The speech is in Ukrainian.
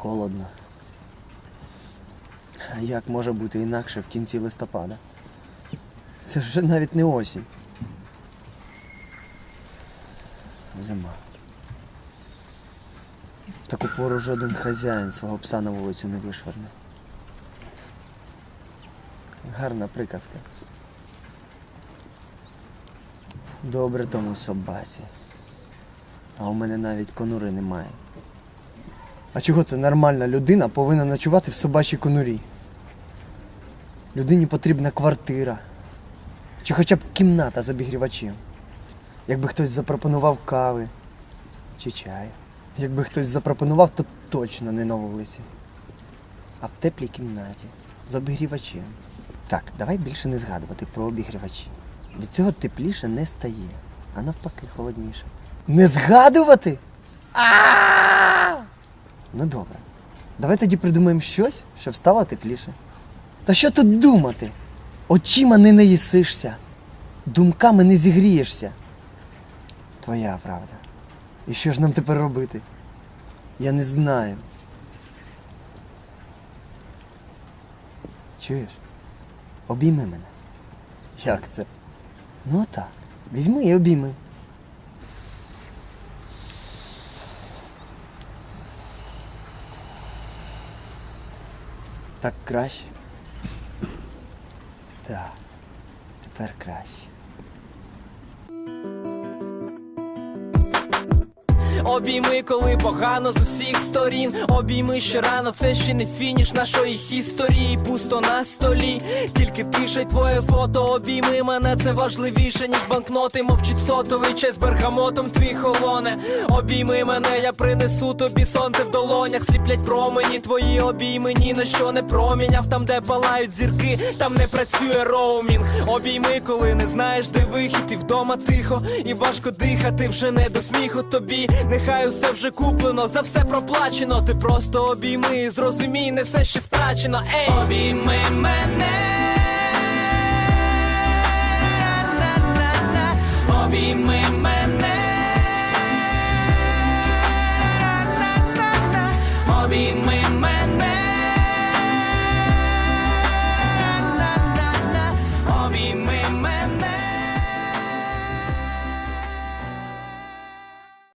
холодно. А як може бути інакше в кінці листопада? Це вже навіть не осінь. Зима. В таку пору жоден хазяїн свого пса на вулицю не вишверне. Гарна приказка. Добре тому собаці. А у мене навіть конури немає. А чого це нормальна людина повинна ночувати в собачій конурі? Людині потрібна квартира. Чи хоча б кімната з обігрівачем. Якби хтось запропонував кави чи чаю. Якби хтось запропонував, то точно не на вулиці. А в теплій кімнаті з обігрівачем. Так, давай більше не згадувати про обігрівачі. Від цього тепліше не стає, а навпаки холодніше. Не згадувати? А! Ну добре. Давай тоді придумаємо щось, щоб стало тепліше. Та що тут думати? Очима не наїсишся, думками не зігрієшся. Твоя правда. І що ж нам тепер робити? Я не знаю. Чуєш? Обійми мене. Як це? Ну так. Візьми і обійми. Так краще. Так. Тепер краще. Обійми, коли погано з усіх сторін. Обійми ще рано, це ще не фініш нашої історії. Пусто на столі, тільки тиша твоє фото. Обійми мене, це важливіше, ніж банкноти. Мовчить сотовий чай з бергамотом твій холоне. Обійми мене, я принесу тобі сонце в долонях. Сліплять промені, твої обійми ні на що не проміняв. Там, де палають зірки, там не працює роумінг. Обійми, коли не знаєш, де вихід, і вдома тихо, і важко дихати, вже не до сміху тобі. Нехай усе вже куплено, за все проплачено. Ти просто обійми, і зрозумій, не все ще втрачено. Ей, обійми мене. Обійми мене.